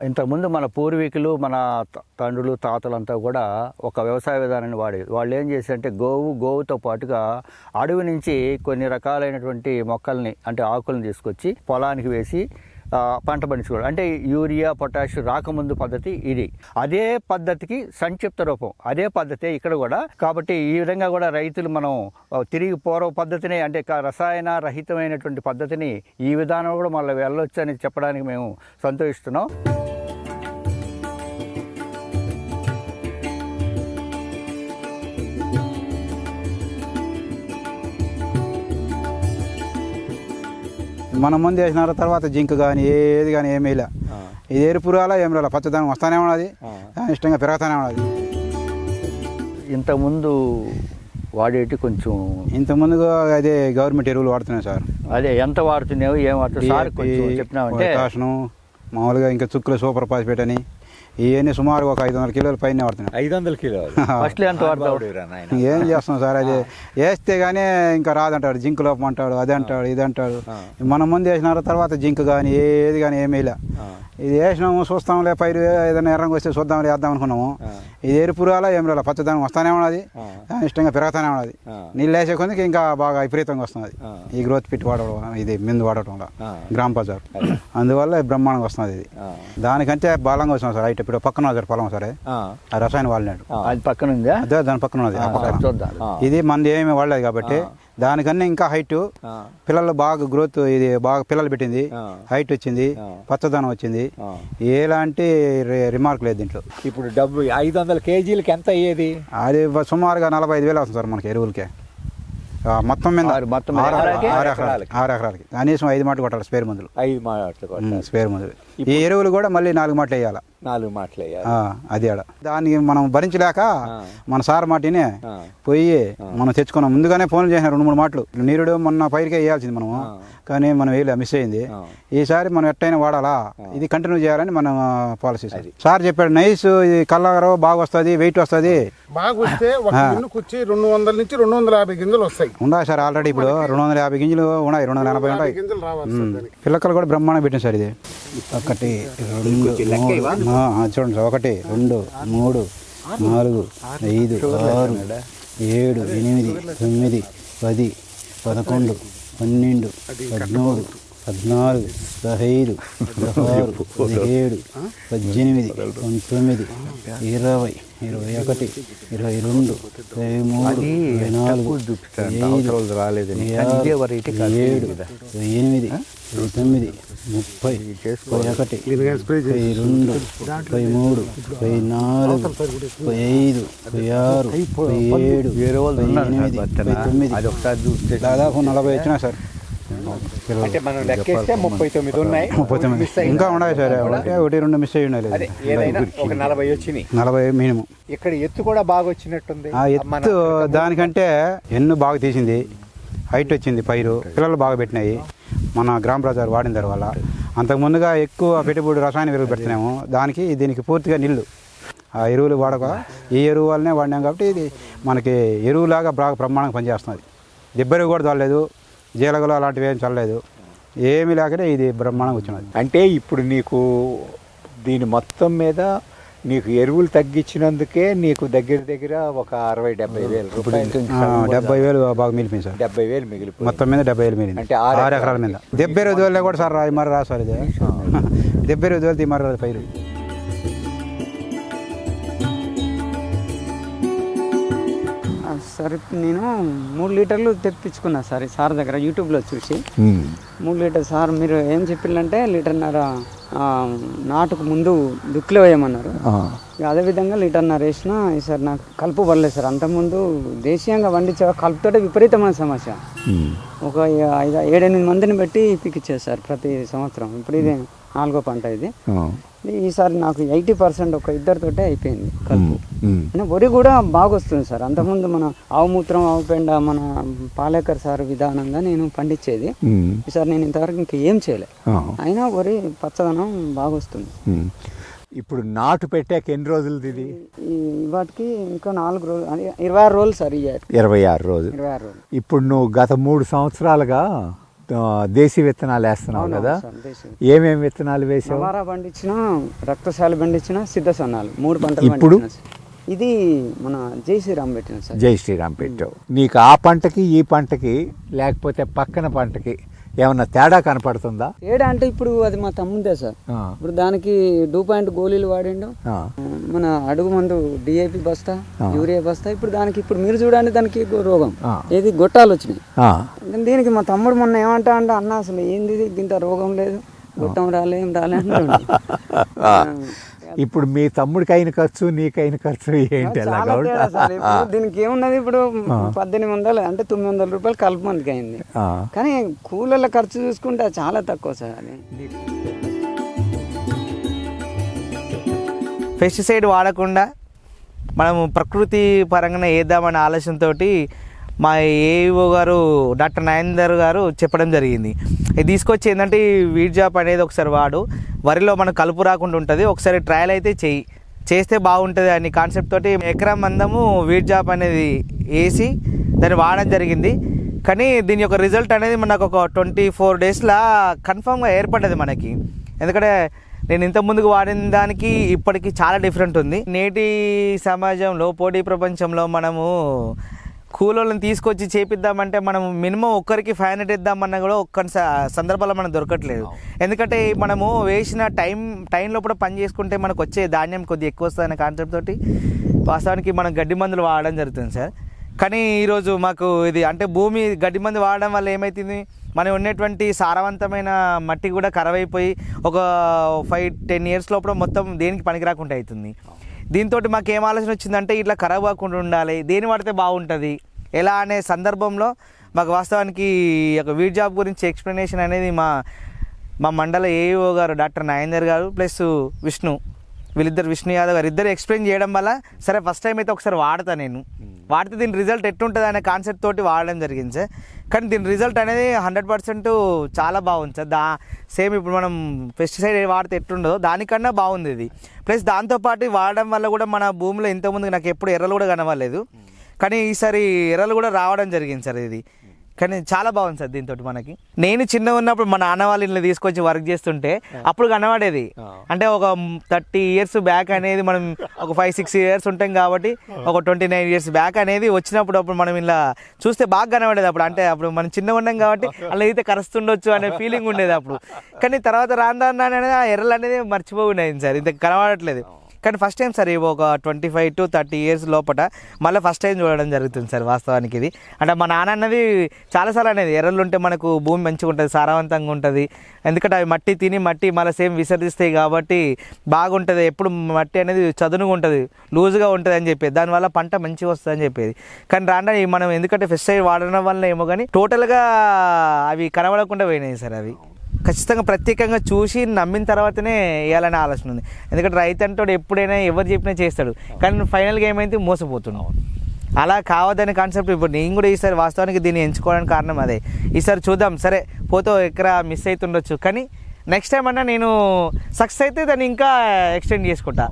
ఇంతకుముందు మన పూర్వీకులు మన తండ్రులు తాతలంతా కూడా ఒక వ్యవసాయ విధానాన్ని వాడేది వాళ్ళు ఏం చేశారంటే గోవు గోవుతో పాటుగా అడవి నుంచి కొన్ని రకాలైనటువంటి మొక్కల్ని అంటే ఆకులను తీసుకొచ్చి పొలానికి వేసి పంట పండించుకోవడం. అంటే యూరియా పొటాష్ రాకముందు పద్ధతి ఇది. అదే పద్ధతికి సంక్షిప్త రూపం. అదే పద్ధతే ఇక్కడ కూడా. కాబట్టి ఈ విధంగా కూడా రైతులు మనం తిరిగి పూర్వ పద్ధతిని అంటే రసాయన రహితమైనటువంటి పద్ధతిని ఈ విధానం కూడా మళ్ళీ వెళ్ళొచ్చు అని చెప్పడానికి మేము సంతోషిస్తున్నాం. మన ముందు వేసిన తర్వాత జింక్ కానీ ఏది కానీ ఏమీ లే ఇది ఎరుపు రాలా ఏం రాలా? పచ్చదనం వస్తానే ఉన్నది. ఇష్టంగా పెరగతానే ఉన్నది. ఇంతకుముందు వాడేటి కొంచెం ఇంత ముందుగా అదే గవర్నమెంట్ ఎరువులు వాడుతున్నాయి సార్. అదే ఎంత వాడుతున్నావు ఏం వాడుతున్నావు? సార్ కొంచెం చెప్పినామంటే మామూలుగా ఇంకా చుక్కులు సూపర్ పాస్పేట్ అని. ఇవన్నీ సుమారు ఒక ఐదు వందల కిలోల పైన వాడుతున్నాయి ఐదు వందల కిలోలు. ఎంత నాయన. ఏం చేస్తాం సార్ అది? వేస్తే గానీ ఇంకా రాదంటాడు. జింక్ లోపం అంటాడు అది అంటాడు ఇది అంటాడు. మన ముందు వేసిన తర్వాత జింక్ కానీ ఏది కానీ ఏమీ లే. ఇది వేసినాము చూస్తాంలే పైరు ఏదైనా ఎర్రంగా వస్తే చూద్దాంలే వేద్దాం అనుకున్నాము. ఇది ఎరుపు రాలా ఏం రాలా పచ్చదనం వస్తానే ఉన్నది. ఇష్టంగా పెరగతానే ఉన్నది. నీళ్ళు వేసే కొద్దికి ఇంకా బాగా విపరీతంగా వస్తుంది. ఈ గ్రోత్ పిట్ వాడడం ఇది మిందు వాడటం వల్ల. గ్రామ బజార్ అందువల్ల బ్రహ్మాండంగా వస్తుంది ఇది. దానికంటే బలంగా వస్తుంది సార్ అయితే ఇప్పుడు పక్కన సార్ పొలం సరే ఆ. రసాయన ఆ. అది పక్కన ఉందా అదే దాని పక్కన ఉన్నది. చూద్దాం. ఇది మంది ఏమి వాడలేదు కాబట్టి దానికన్నా ఇంకా హైట్. పిల్లలు బాగా గ్రోత్ ఇది బాగా పిల్లలు పెట్టింది. హైట్ వచ్చింది. పచ్చదనం వచ్చింది. ఎలాంటి రిమార్క్ లేదు దీంట్లో ఇప్పుడు డబ్బు ఐదు వందల కేజీలకి ఎంత అయ్యేది అది సుమారుగా నలభై ఐదు వేలు అవుతుంది సార్ మనకి ఎరువులకే మొత్తం మీద మొత్తం ఆరు ఎకరాలకి కనీసం ఐదు మాటలు కొట్టాలి స్పేర్ మందులు ఐదు మాటలు. స్పేర్ మందులు ఈ ఎరువులు కూడా మళ్ళీ నాలుగు మాటలు వేయాలి నాలుగు మాటలు అది ఆడ. దానికి మనం భరించలేక. మన సార్ మాటినే. పోయి మనం తెచ్చుకున్నాం. ముందుగానే ఫోన్లు చేసిన రెండు మూడు మాటలు. నీరుడు మొన్న పైరుకే వేయాల్సింది మనము. ఆ. కానీ మనం వేయలే మిస్ అయింది. ఈసారి మనం ఎట్టయినా వాడాలా? ఇది కంటిన్యూ చేయాలని మనం పాలసీ సార్. అది. సార్ చెప్పాడు నైస్ ఇది కల్లగరవ బాగా వస్తుంది. వెయిట్ వస్తుంది బాగా వస్తే వచ్చి రెండు వందల నుంచి రెండు వందల యాభై గింజలు వస్తాయి. ఉండాలి సార్ ఆల్రెడీ ఇప్పుడు. రెండు వందల యాభై గింజలు ఉన్నాయి రెండు వందల ఎనభై ఉంటాయి. పిల్లకలు కూడా బ్రహ్మాండం పెట్టింది సార్ ఇది. ఒకటి రెండు చూడండి సార్ ఒకటి రెండు మూడు నాలుగు ఐదు ఆరు ఏడు ఎనిమిది తొమ్మిది పది పదకొండు పన్నెండు పదమూడు పద్నాలుగు పదహైదు పదహారు పదిహేడు పద్దెనిమిది పంతొమ్మిది ఇరవై ఇరవై ఒకటి ఇరవై రెండు ఇరవై మూడు ఇరవై నాలుగు. ఇరవై. ఇరవై ఇరవై ఏడు. ఇరవై ఎనిమిది ఇరవై తొమ్మిది ముప్పై ముప్పై ఒకటి ముప్పై రెండు ముప్పై మూడు ముప్పై నాలుగు ముప్పై ఐదు ముప్పై ఆరు ముప్పై ఏడు ఉన్నారు ఎనిమిది పక్కన. తొమ్మిది దాదాపు నలభై వచ్చినా సార్ అంటే మనం లెక్కేస్తే ముప్పై తొమ్మిది ఉన్నాయి. ముప్పై తొమ్మిది మిస్ అయ్యి ఇంకా ఉన్నాయి సార్ ఒకటి ఒకటి రెండు మిస్ అయ్యి ఉన్నాయి అదే ఏదైనా ఒక నలభై వచ్చినాయి. నలభై మినిమం. ఇక్కడ ఎత్తు కూడా బాగా వచ్చినట్టుంది. ఆ ఎత్తు దానికంటే ఎన్ను బాగా తీసింది. హైట్ వచ్చింది పైరు. పిల్లలు బాగా పెట్టినాయి. మన గ్రామ ప్రజలు వాడిన తర్వాత. అంతకు ముందుగా ఎక్కువ పెట్టుబడి రసాయన ఎరువులు పెడుతున్నాము. దానికి దీనికి పూర్తిగా నీళ్ళు ఆ ఎరువులు వాడక ఈ ఎరువు వల్లనే వాడినాం కాబట్టి ఇది మనకి ఎరువులాగా బాగా బ్రహ్మాండంగా పనిచేస్తుంది దెబ్బెరువు కూడా చల్లలేదు జీలగలు అలాంటివి ఏం చల్లలేదు. ఏమీ లేకనే ఇది బ్రహ్మాండంగా వచ్చినది. అంటే ఇప్పుడు నీకు దీని మొత్తం మీద నీకు ఎరువులు తగ్గించినందుకే నీకు దగ్గర దగ్గర ఒక అరవై డెబ్బై వేలు డెబ్బై వేలు బాగా మిలిపింది సార్. డెబ్బై వేలు మిగిలిపోయింది. మొత్తం మీద డెబ్బై వేలు మిగిలింది. అంటే ఆరు ఎకరాల మీద. డెబ్బై రోజు వేలే కూడా సార్ రా మరి రా సార్ ఇది డెబ్బై రోజు వేలు మరి పైరు సార్ నేను మూడు లీటర్లు తెప్పించుకున్నా సార్ ఈ సార్ దగ్గర యూట్యూబ్లో చూసి. మూడు లీటర్ సార్ మీరు ఏం చెప్పిల్లంటే లీటర్న్నర నాటుకు ముందు దుక్కులో వేయమన్నారు. ఇక అదేవిధంగా లీటర్న్నర వేసిన సార్ నాకు కలుపు పడలేదు సార్. అంతకుముందు దేశీయంగా పండించే కలుపుతోటే విపరీతమైన సమస్య. ఒక ఐదు ఏడెనిమిది మందిని పెట్టి పిక్కిచ్చేది సార్ ప్రతి సంవత్సరం. ఇప్పుడు ఇది నాలుగో పంట ఇది. ఈసారి నాకు ఎయిటీ పర్సెంట్ ఒక ఇద్దరితోటే అయిపోయింది కలుపు. అంటే వరి కూడా బాగా వస్తుంది సార్. అంతకుముందు మన ఆవు మూత్రం ఆవు పెండ మన పాలేకర్ సార్ విధానంగా నేను పండించేది. ఈసారి నేను ఇంతవరకు ఇంకా ఏం చేయలే. అయినా వరి పచ్చదనం బాగా వస్తుంది ఇప్పుడు నాటు పెట్టాక ఎన్ని రోజులది ఇది? వాటికి ఇంకా నాలుగు రోజులు ఇరవై ఆరు రోజులు సార్ ఇరవై ఆరు రోజులు. ఇరవై ఆరు రోజులు. ఇప్పుడు నువ్వు గత మూడు సంవత్సరాలుగా దేశీ విత్తనాలు వేస్తున్నావు కదా. ఏమేమి విత్తనాలు. వేసావు? నవారా పండించిన రక్తశాలి పండించిన సిద్ధ సన్నాలు మూడు పంటలు ఇప్పుడు? ఇది మన జై శ్రీరామ్ పెట్టిన సార్. జై శ్రీరామ్ పెట్టావు. నీకు ఆ పంటకి ఈ పంటకి లేకపోతే పక్కన పంటకి ఏమన్నా తేడా కనపడుతుందా? ఏడా అంటే ఇప్పుడు అది మా తమ్ముందే సార్. ఇప్పుడు దానికి డూ పాయింట్ గోళీలు వాడిండు. మన అడుగు మందు డిఏపి బస్తా యూరియా బస్తా ఇప్పుడు దానికి ఇప్పుడు మీరు చూడండి దానికి రోగం. ఏది గొట్టాలు వచ్చినాయి. దీనికి మా తమ్ముడు మొన్న ఏమంటా అంటే అన్న అసలు ఏంది? ఇంత రోగం లేదు. గొట్టం రాలే ఏం రాలే అంటుండు. ఇప్పుడు మీ తమ్ముడికి అయిన ఖర్చు నీకైన ఖర్చు ఏంటి? దీనికి ఏమున్నది ఇప్పుడు పద్దెనిమిది వందలు అంటే తొమ్మిది వందల రూపాయలు కలుపు మందికి అయింది. కానీ కూలర్ల ఖర్చు చూసుకుంటే చాలా తక్కువ సార్ అది. పెస్టిసైడ్ వాడకుండా మనము ప్రకృతి పరంగానే వేద్దామనే ఆలోచనతో మా ఏఈఓ గారు డాక్టర్ నరేందర్ గారు చెప్పడం జరిగింది. ఇది తీసుకొచ్చి ఏంటంటే ఈ వీడ్ జాబ్ అనేది ఒకసారి వాడు. వరిలో మనకు కలుపు రాకుండా ఉంటుంది. ఒకసారి ట్రయల్ అయితే చెయ్యి చేస్తే బాగుంటుంది అని కాన్సెప్ట్ తోటి ఎకరం మందము వీడ్ జాబ్ అనేది వేసి దాన్ని వాడడం జరిగింది. కానీ దీని యొక్క రిజల్ట్ అనేది మనకు ఒక ట్వంటీ ఫోర్ డేస్లో కన్ఫామ్గా ఏర్పడ్డది మనకి. ఎందుకంటే నేను ఇంత ముందుకు వాడిన దానికి ఇప్పటికి చాలా డిఫరెంట్ ఉంది. నేటి సమాజంలో పోటీ ప్రపంచంలో మనము కూలోళ్ళని తీసుకొచ్చి చేపిద్దామంటే మనం మినిమం ఒక్కరికి ఫైవ్ హండ్రెడ్ ఇద్దామన్నా కూడా ఒక్క సందర్భాల్లో మనకు దొరకట్లేదు. ఎందుకంటే మనము వేసిన టైం టైం లోపల పని చేసుకుంటే మనకు వచ్చే ధాన్యం కొద్దిగా ఎక్కువ వస్తుంది అనే కాన్సెప్ట్ తోటి వాస్తవానికి మనం గడ్డి మందులు వాడడం జరుగుతుంది సార్. కానీ ఈరోజు మాకు ఇది అంటే భూమి గడ్డి మందు వాడడం వల్ల ఏమవుతుంది మనం ఉన్నటువంటి సారవంతమైన మట్టి కూడా అయిపోయి ఒక ఫైవ్ టెన్ ఇయర్స్ లోపల మొత్తం దేనికి పనికి రాకుండా అవుతుంది దీంతో మాకు ఏం ఆలోచన వచ్చిందంటే ఇట్లా ఖరాబ్ కాకుండా ఉండాలి దేని వాడితే బాగుంటుంది. ఎలా అనే సందర్భంలో మాకు వాస్తవానికి ఒక వీడ్ జాబ్ గురించి ఎక్స్ప్లెనేషన్ అనేది మా మా మండల ఏఈఓ గారు డాక్టర్ నయేందర్ గారు ప్లస్ విష్ణు వీళ్ళిద్దరు విష్ణు యాదవ్ గారు ఇద్దరు ఎక్స్ప్లెయిన్ చేయడం వల్ల సరే ఫస్ట్ టైం అయితే ఒకసారి వాడతా నేను. వాడితే దీని రిజల్ట్ ఎట్టుంటుంది అనే కాన్సెప్ట్ తోటి వాడడం జరిగింది సార్. కానీ దీని రిజల్ట్ అనేది హండ్రెడ్ పర్సెంట్ చాలా బాగుంది సార్. దా సేమ్ ఇప్పుడు మనం పెస్టిసైడ్ వాడితే ఎట్టుండదో దానికన్నా బాగుంది ఇది. ప్లస్ దాంతోపాటు వాడడం వల్ల కూడా మన భూమిలో ఇంతకుముందు నాకు ఎప్పుడు ఎర్రలు కూడా కనవలేదు కానీ ఈసారి ఎర్రలు కూడా రావడం జరిగింది సార్ ఇది. కానీ చాలా బాగుంది సార్ దీంతో మనకి. నేను చిన్న ఉన్నప్పుడు మా నాన్న వాళ్ళ ఇల్లు తీసుకొచ్చి వర్క్ చేస్తుంటే అప్పుడు కనబడేది. అంటే ఒక థర్టీ ఇయర్స్ బ్యాక్ అనేది మనం ఒక ఫైవ్ సిక్స్ ఇయర్స్ ఉంటాం కాబట్టి ఒక ట్వంటీ నైన్ ఇయర్స్ బ్యాక్ అనేది వచ్చినప్పుడు అప్పుడు మనం ఇలా చూస్తే బాగా కనబడేది అప్పుడు. అంటే అప్పుడు మనం చిన్నగా ఉన్నాం కాబట్టి అలా అయితే కరుస్తుండొచ్చు అనే ఫీలింగ్ ఉండేది అప్పుడు. కానీ తర్వాత రాను రాను రాను అనేది ఆ ఎర్రలు అనేది మర్చిపోయినాయి సార్. ఇంత కనబడట్లేదు. కానీ ఫస్ట్ టైం సార్ ఇవి ఒక twenty five to thirty years లోపల మళ్ళీ ఫస్ట్ టైం చూడడం జరుగుతుంది సార్ వాస్తవానికి ఇది. అంటే మా నాన్న అన్నది చాలాసార్లు అనేది ఎర్రలు ఉంటే మనకు భూమి మంచిగా ఉంటుంది సారవంతంగా ఉంటుంది. ఎందుకంటే అవి మట్టి తిని మట్టి మళ్ళీ సేమ్ విసర్జిస్తాయి కాబట్టి బాగుంటుంది. ఎప్పుడు మట్టి అనేది చదునుగా ఉంటుంది లూజ్గా ఉంటుంది అని చెప్పేది. దానివల్ల పంట మంచిగా వస్తుంది అని చెప్పేది. కానీ రాండా మనం ఎందుకంటే పెస్టిసైడ్ వాడడం వల్ల ఏమో కానీ టోటల్గా అవి కనబడకుండా పోయినాయి సార్ అవి. ఖచ్చితంగా ప్రత్యేకంగా చూసి నమ్మిన తర్వాతనే వేయాలనే ఆలోచన ఉంది. ఎందుకంటే రైతు అంటాడు ఎప్పుడైనా ఎవరు చెప్పినా చేస్తాడు. కానీ ఫైనల్గా ఏమైతే మోసపోతున్నావు. అలా కావద్దనే కాన్సెప్ట్ ఇప్పుడు నేను కూడా ఈసారి వాస్తవానికి దీన్ని ఎంచుకోవడానికి కారణం అదే. ఈసారి చూద్దాం. సరే పోతే ఎక్కడ మిస్ అవుతుండొచ్చు కానీ నెక్స్ట్ టైం అన్నా నేను సక్సెస్ అయితే దాన్ని ఇంకా ఎక్స్టెండ్ చేసుకుంటా.